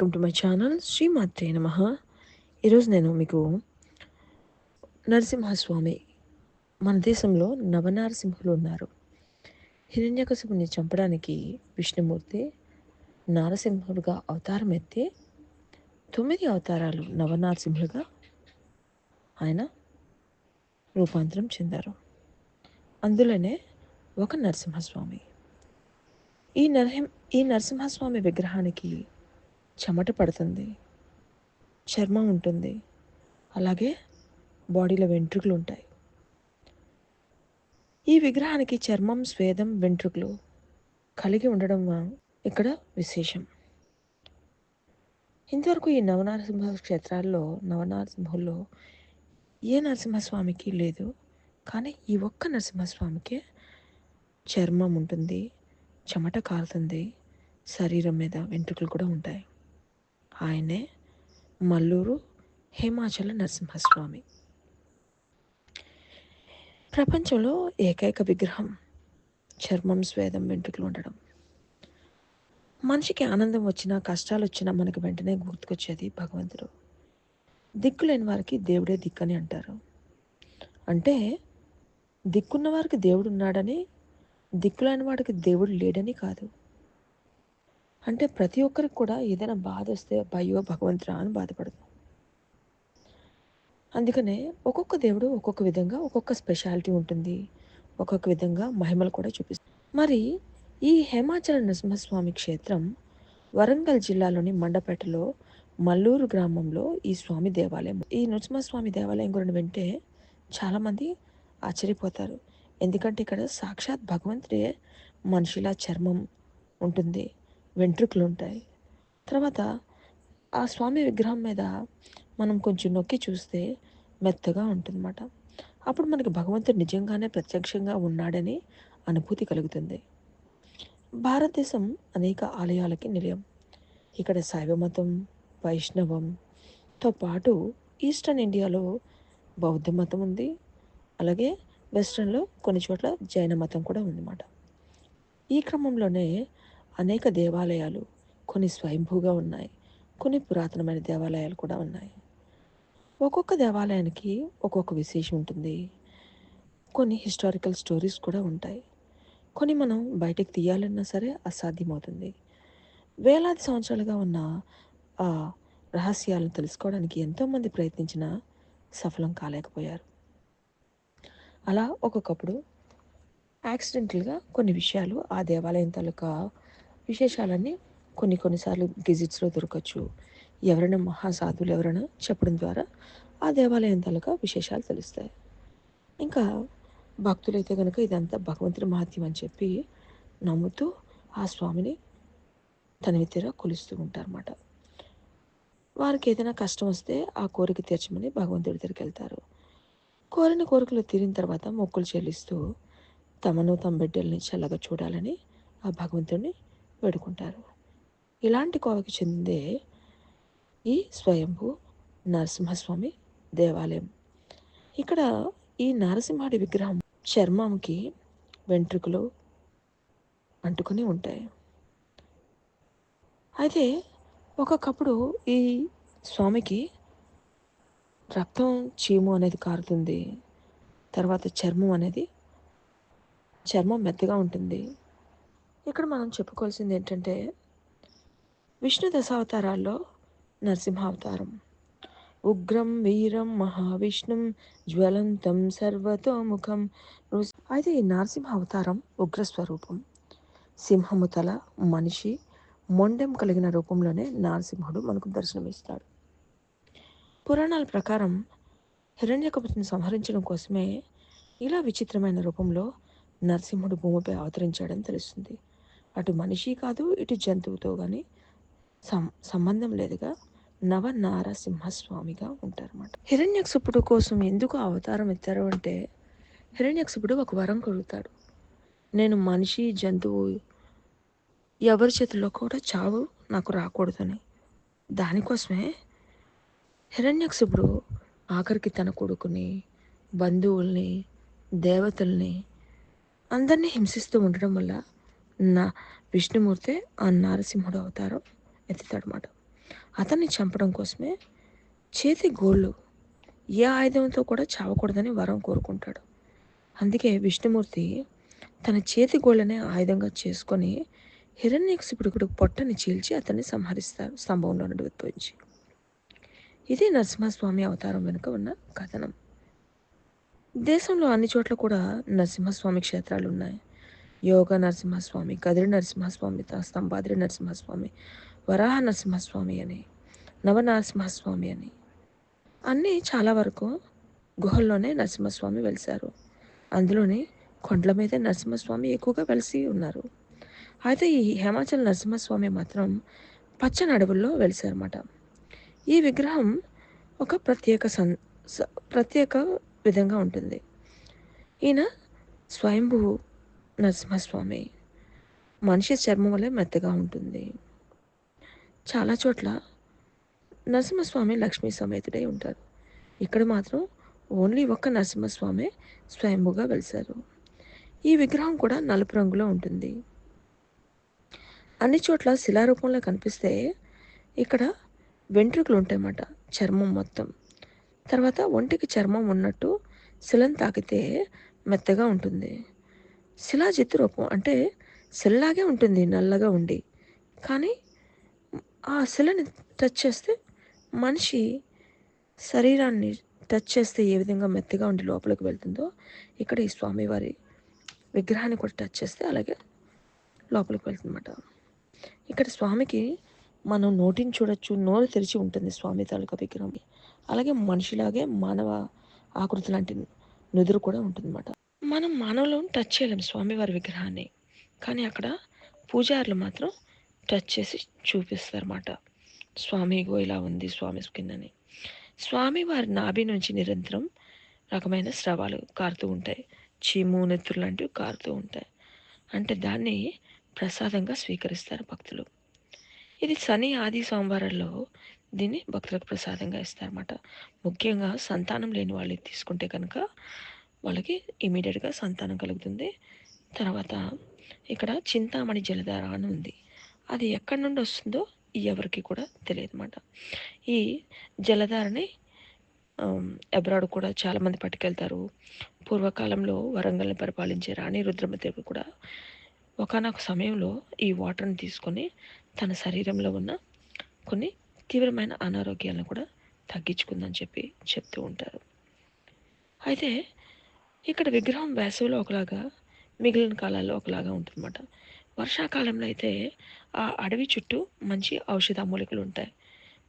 Welcome to my channel శ్రీమాత్రే నమ. ఈరోజు నేను మీకు నరసింహస్వామి మన దేశంలో నవనారసింహులు ఉన్నారు. హిరణ్యకశిపుని చంపడానికి విష్ణుమూర్తి నారసింహుడుగా అవతారం ఎత్తి తొమ్మిది అవతారాలు నవనారసింహులుగా ఆయన రూపాంతరం చెందారు. అందులోనే ఒక నరసింహస్వామి. ఈ నరహి ఈ నరసింహస్వామి విగ్రహానికి చెమట పడుతుంది. చర్మం ఉంటుంది. అలాగే బాడీలో వెంట్రుకలు ఉంటాయి. ఈ విగ్రహానికి చర్మం స్వేదం వెంట్రుకలు కలిగి ఉండడం ఇక్కడ విశేషం. ఇంతవరకు ఈ నవనరసింహ క్షేత్రాల్లో నవనరసింహుల్లో ఏ నరసింహస్వామికి లేదు. కానీ ఈ ఒక్క నరసింహస్వామికి చర్మం ఉంటుంది చెమట కారుతుంది శరీరం మీద వెంట్రుకలు కూడా ఉంటాయి. ఆయనే మల్లూరు హేమాచల నరసింహస్వామి. ప్రపంచంలో ఏకైక విగ్రహం చర్మం స్వేదం వెంట్రుకలు ఉండడం. మనిషికి ఆనందం వచ్చినా కష్టాలు వచ్చినా మనకు వెంటనే గుర్తుకొచ్చేది భగవంతుడు. దిక్కులేని వారికి దేవుడే దిక్కు అని అంటారు. అంటే దిక్కున్న వారికి దేవుడు ఉన్నాడని దిక్కులేని వాడికి దేవుడు లేడని కాదు. అంటే ప్రతి ఒక్కరికి కూడా ఏదైనా బాధ వస్తే అయ్యో భగవంతురా అని బాధపడతాం. అందుకనే ఒక్కొక్క దేవుడు ఒక్కొక్క విధంగా ఒక్కొక్క స్పెషాలిటీ ఉంటుంది. ఒక్కొక్క విధంగా మహిమలు కూడా చూపిస్తుంది మరి ఈ హేమాచల నరసింహస్వామి క్షేత్రం వరంగల్ జిల్లాలోని మండపేటలో మల్లూరు గ్రామంలో ఈ స్వామి దేవాలయం. ఈ నరసింహస్వామి దేవాలయం గురించి వింటే చాలామంది ఆశ్చర్యపోతారు. ఎందుకంటే ఇక్కడ సాక్షాత్ భగవంతుడే మనిషిలా చర్మం ఉంటుంది. వెంట్రుకలు ఉంటాయి తర్వాత ఆ స్వామి విగ్రహం మీద మనం కొంచెం నొక్కి చూస్తే మెత్తగా ఉంటుందన్నమాట. అప్పుడు మనకి భగవంతుడు నిజంగానే ప్రత్యక్షంగా ఉన్నాడని అనుభూతి కలుగుతుంది. భారతదేశం అనేక ఆలయాలకి నిలయం. ఇక్కడ శైవ మతం వైష్ణవంతో పాటు ఈస్టర్న్ ఇండియాలో బౌద్ధ మతం ఉంది. అలాగే వెస్ట్రన్లో కొన్ని చోట్ల జైన మతం కూడా ఉందన్నమాట. ఈ క్రమంలోనే అనేక దేవాలయాలు కొన్ని స్వయంభూగా ఉన్నాయి. కొన్ని పురాతనమైన దేవాలయాలు కూడా ఉన్నాయి. ఒక్కొక్క దేవాలయానికి ఒక్కొక్క విశేషం ఉంటుంది. కొన్ని హిస్టారికల్ స్టోరీస్ కూడా ఉంటాయి. కొన్ని మనం బయటకు తీయాలన్నా సరే అసాధ్యమవుతుంది. వేలాది సంవత్సరాలుగా ఉన్న ఆ రహస్యాలను తెలుసుకోవడానికి ఎంతోమంది ప్రయత్నించినా సఫలం కాలేకపోయారు. అలా ఒక్కొక్కప్పుడు యాక్సిడెంటల్గా కొన్ని విషయాలు ఆ దేవాలయం తాలూకా విశేషాలన్నీ కొన్ని కొన్నిసార్లు గెజిట్స్లో దొరకచ్చు. ఎవరైనా మహాసాధువులు ఎవరైనా చెప్పడం ద్వారా ఆ దేవాలయం తాలూకా విశేషాలు తెలుస్తాయి. ఇంకా భక్తులైతే కనుక ఇదంతా భగవంతుడి మహత్యం అని చెప్పి నమ్ముతూ ఆ స్వామిని తనివి తీర కొలుస్తూ ఉంటారన్నమాట. వారికి ఏదైనా కష్టం వస్తే ఆ కోరిక తీర్చమని భగవంతుడి దగ్గరికి వెళ్తారు. కోరిన కోరికలు తీరిన తర్వాత మొక్కులు చెల్లిస్తూ తమను తమ బిడ్డల్ని చల్లగా చూడాలని ఆ భగవంతుడిని వేడుకుంటారు. ఇలాంటి కోవకి చెందే ఈ స్వయంభూ నరసింహస్వామి దేవాలయం. ఇక్కడ ఈ నరసింహుడి విగ్రహం చర్మంకి వెంట్రుకలు అంటుకొని ఉంటాయి. అయితే ఒకప్పుడు ఈ స్వామికి రక్తం చీము అనేది కారుతుంది. తర్వాత చర్మం అనేది చర్మం మెత్తగా ఉంటుంది. ఇక్కడ మనం చెప్పుకోవాల్సింది ఏంటంటే విష్ణు దశావతారాల్లో నరసింహావతారం. ఉగ్రం వీరం మహావిష్ణుం జ్వలంతం సర్వతోముఖం. అయితే ఈ నరసింహ అవతారం ఉగ్రస్వరూపం సింహము తల మనిషి మొండెం కలిగిన రూపంలోనే నరసింహుడు మనకు దర్శనమిస్తాడు. పురాణాల ప్రకారం హిరణ్యకపతిని సంహరించడం కోసమే ఇలా విచిత్రమైన రూపంలో నరసింహుడు భూమిపై అవతరించాడని తెలుస్తుంది. అటు మనిషి కాదు ఇటు జంతువుతో కానీ సం సంబంధం లేదుగా. నవ నారసింహస్వామిగా ఉంటారన్నమాట. హిరణ్యక్సుపుడు కోసం ఎందుకు అవతారం ఎత్తారు అంటే హిరణ్యక్సుపుడు ఒక వరం కొడుతాడు. నేను మనిషి జంతువు ఎవరి చేతిలో కూడా చావు నాకు రాకూడదని. దానికోసమే హిరణ్యక్సుపుడు ఆఖరికి తన కొడుకుని బంధువుల్ని దేవతల్ని అందరినీ హింసిస్తూ ఉండడం వల్ల నా విష్ణుమూర్తి ఆ నారసింహుడు అవతారం ఎత్తుతాడనమాట అతన్ని చంపడం కోసమే చేతి గోళ్ళు ఏ ఆయుధంతో కూడా చావకూడదని వరం కోరుకుంటాడు. అందుకే విష్ణుమూర్తి తన చేతి గోళ్ళనే ఆయుధంగా చేసుకొని హిరణ్యకశిపుడు పొట్టని చీల్చి అతన్ని సంహరిస్తారు స్తంభంలో నుండి ఉద్భవించి. ఇది నరసింహస్వామి అవతారం వెనుక ఉన్న కథనం. దేశంలో అన్ని చోట్ల కూడా నరసింహస్వామి క్షేత్రాలు ఉన్నాయి యోగ నరసింహస్వామి కదిరి నరసింహస్వామి స్తంభాద్రి నరసింహస్వామి వరాహ నరసింహస్వామి అని నవనరసింహస్వామి అని. అన్నీ చాలా వరకు గుహల్లోనే నరసింహస్వామి వెలిశారు. అందులోనే కొండల మీద నరసింహస్వామి ఎక్కువగా వెలిసి ఉన్నారు. అయితే ఈ హిమాచల్ నరసింహస్వామి మాత్రం పచ్చని అడవుల్లో వెలిసారన్నమాట ఈ విగ్రహం ఒక ప్రత్యేక సన్ ప్రత్యేక విధంగా ఉంటుంది. ఈయన స్వయంభూ నరసింహస్వామి. మనిషి చర్మం వల్లే మెత్తగా ఉంటుంది. చాలా చోట్ల నరసింహస్వామి లక్ష్మీ సమేతుడై ఉంటారు. ఇక్కడ మాత్రం ఓన్లీ ఒక్క నరసింహస్వామి స్వయంభుగా వెలిశారు ఈ విగ్రహం కూడా నలుపు రంగులో ఉంటుంది. అన్ని చోట్ల శిలారూపంలో కనిపిస్తే ఇక్కడ వెంట్రుకలు ఉంటాయన్నమాట చర్మం మొత్తం. తర్వాత ఒంటికి చర్మం ఉన్నట్టు శిలను తాకితే మెత్తగా ఉంటుంది. శిలాజిత్తు రూపం అంటే శిలలాగే ఉంటుంది నల్లగా ఉండి. కానీ ఆ శిలని టచ్ చేస్తే మనిషి శరీరాన్ని టచ్ చేస్తే ఏ విధంగా మెత్తగా ఉండి లోపలికి వెళ్తుందో ఇక్కడ ఈ స్వామివారి విగ్రహాన్ని కూడా టచ్ చేస్తే అలాగే లోపలికి వెళ్తుందన్నమాట. ఇక్కడ స్వామికి మనం నోటిని చూడొచ్చు నోరు తెరిచి ఉంటుంది స్వామి తాలూకా విగ్రహం. అలాగే మనిషిలాగే మానవ ఆకృతి లాంటి నుదురు కూడా ఉంటుందన్నమాట. మనం మానవులను టచ్ చేయలేం స్వామివారి విగ్రహాన్ని. కానీ అక్కడ పూజారులు మాత్రం టచ్ చేసి చూపిస్తారన్నమాట. స్వామి ఇగో ఇలా ఉంది స్వామి కిందని. స్వామి వారి నాభి నుంచి నిరంతరం రకమైన స్రవాలు కారుతూ ఉంటాయి. చీము నెత్తురు లాంటివి కారుతూ ఉంటాయి. అంటే దాన్ని ప్రసాదంగా స్వీకరిస్తారు భక్తులు. ఇది శని ఆది సోమవారాల్లో దీన్ని భక్తులకు ప్రసాదంగా ఇస్తారన్నమాట. ముఖ్యంగా సంతానం లేని వాళ్ళు తీసుకుంటే కనుక వాళ్ళకి ఇమీడియట్గా సంతానం కలుగుతుంది. తర్వాత ఇక్కడ చింతామణి జలధార అని ఉంది. అది ఎక్కడి నుండి వస్తుందో ఎవరికి కూడా తెలియదు అన్నమాట ఈ జలధారని అబ్రాడ్ కూడా చాలామంది పట్టుకెళ్తారు. పూర్వకాలంలో వరంగల్ని పరిపాలించే రాణి రుద్రమదేవి కూడా ఒకనొక సమయంలో ఈ వాటర్ని తీసుకొని తన శరీరంలో ఉన్న కొన్ని తీవ్రమైన అనారోగ్యాలను కూడా తగ్గించుకుందని చెప్పి చెప్తూ ఉంటారు. అయితే ఇక్కడ విగ్రహం వేసవిలో ఒకలాగా మిగిలిన కాలాల్లో ఒకలాగా ఉంటుందన్నమాట. వర్షాకాలంలో అయితే ఆ అడవి చుట్టూ మంచి ఔషధ మూలికలు ఉంటాయి.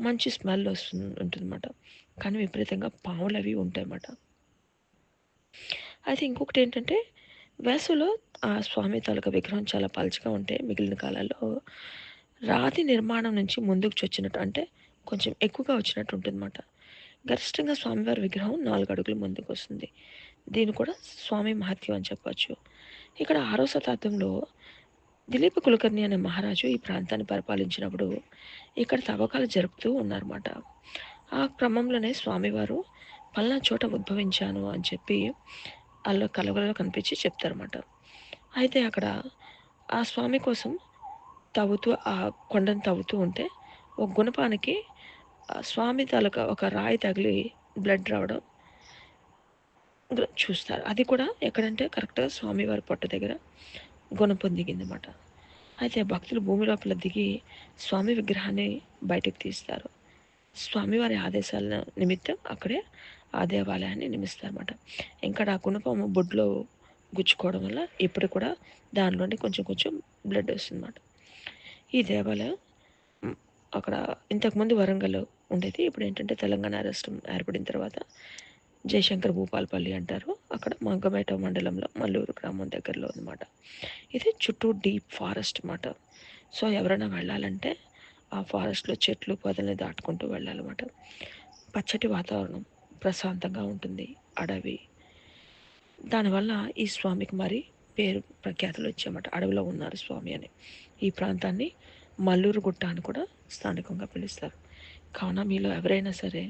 మంచి స్మెల్ వస్తుంది ఉంటుందన్నమాట. కానీ విపరీతంగా పాములు అవి ఉంటాయన్నమాట. అయితే ఇంకొకటి ఏంటంటే వేసవిలో ఆ స్వామి తాలూకా విగ్రహం చాలా పలుచగా ఉంటే మిగిలిన కాలాల్లో రాతి నిర్మాణం నుంచి ముందుకు వచ్చినట్టు అంటే కొంచెం ఎక్కువగా వచ్చినట్టు ఉంటుందన్నమాట. గరిష్టంగా స్వామివారి విగ్రహం నాలుగు అడుగులు ముందుకు వస్తుంది. దీన్ని కూడా స్వామి మహత్యం అని చెప్పవచ్చు ఇక్కడ ఆరో శతాబ్దంలో దిలీప కులకర్ణి అనే మహారాజు ఈ ప్రాంతాన్ని పరిపాలించినప్పుడు ఇక్కడ తవ్వకాలు జరుపుతూ ఉన్నారన్నమాట. ఆ క్రమంలోనే స్వామివారు పలానా చోట ఉద్భవించాను అని చెప్పి అల్ల కలవలలో కనిపించి చెప్తారన్నమాట. అయితే అక్కడ ఆ స్వామి కోసం తవ్వుతూ ఆ కొండను తవ్వుతూ ఉంటే ఒక గుణపానికి స్వామి తాలూకా ఒక రాయి తగిలి బ్లడ్ రావడం చూస్తారు. అది కూడా ఎక్కడంటే కరెక్ట్గా స్వామివారి పొట్ట దగ్గర గుణపం దిగిందన్నమాట అయితే భక్తులు భూమి లోపల దిగి స్వామి విగ్రహాన్ని బయటకు తీస్తారు. స్వామివారి ఆదేశాల నిమిత్తం అక్కడే ఆ దేవాలయాన్ని నిర్మిస్తారన్నమాట ఇంకా ఆ గుణపం బొడ్లో గుచ్చుకోవడం వల్ల ఇప్పుడు కూడా దానిలోనే కొంచెం కొంచెం బ్లడ్ వస్తుందన్నమాట. ఈ దేవాలయం అక్కడ ఇంతకుముందు వరంగల్ ఉండేది. ఇప్పుడు ఏంటంటే తెలంగాణ రాష్ట్రం ఏర్పడిన తర్వాత జయశంకర్ భూపాలపల్లి అంటారు. అక్కడ మంగమేట మండలంలో మల్లూరు గ్రామం దగ్గరలో అనమాట ఇది చుట్టూ డీప్ ఫారెస్ట్ అన్నమాట. సో ఎవరైనా వెళ్ళాలంటే ఆ ఫారెస్ట్లో చెట్లు పొదల్ని దాటుకుంటూ వెళ్ళాలన్నమాట. పచ్చటి వాతావరణం ప్రశాంతంగా ఉంటుంది అడవి. దానివల్ల ఈ స్వామికి మరి పేరు ప్రఖ్యాతులు వచ్చాయన్నమాట. అడవిలో ఉన్నారు స్వామి అని. ఈ ప్రాంతాన్ని మల్లూరు గుట్ట అని కూడా స్థానికంగా పిలుస్తారు. కావున మీలో ఎవరైనా సరే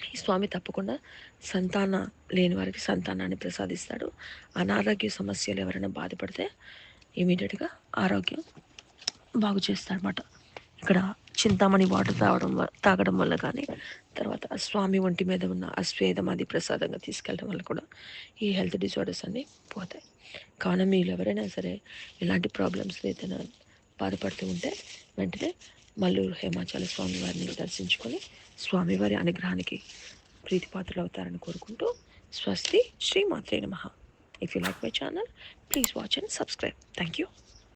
ఈ స్వామి తప్పకుండా సంతాన లేని వారికి సంతానాన్ని ప్రసాదిస్తాడు. అనారోగ్య సమస్యలు ఎవరైనా బాధపడితే ఇమీడియట్గా ఆరోగ్యం బాగు చేస్తాడనమాట ఇక్కడ చింతామణి వాటర్ తాగడం తాగడం వల్ల కానీ తర్వాత ఆ స్వామి ఒంటి మీద ఉన్న అశ్వేదం అది ప్రసాదంగా తీసుకెళ్ళడం వల్ల కూడా ఈ హెల్త్ డిజార్డర్స్ అన్నీ పోతాయి. కావున మీరు ఎవరైనా సరే ఇలాంటి ప్రాబ్లమ్స్ ఏదైనా బాధపడుతూ ఉంటే వెంటనే మల్లూరు హేమాచల స్వామి వారిని దర్శించుకొని స్వామివారి అనుగ్రహానికి ప్రీతిపాత్రలు అవుతారని కోరుకుంటూ స్వస్తి శ్రీ మాత్రే నమ. If you like my channel please watch and subscribe thank you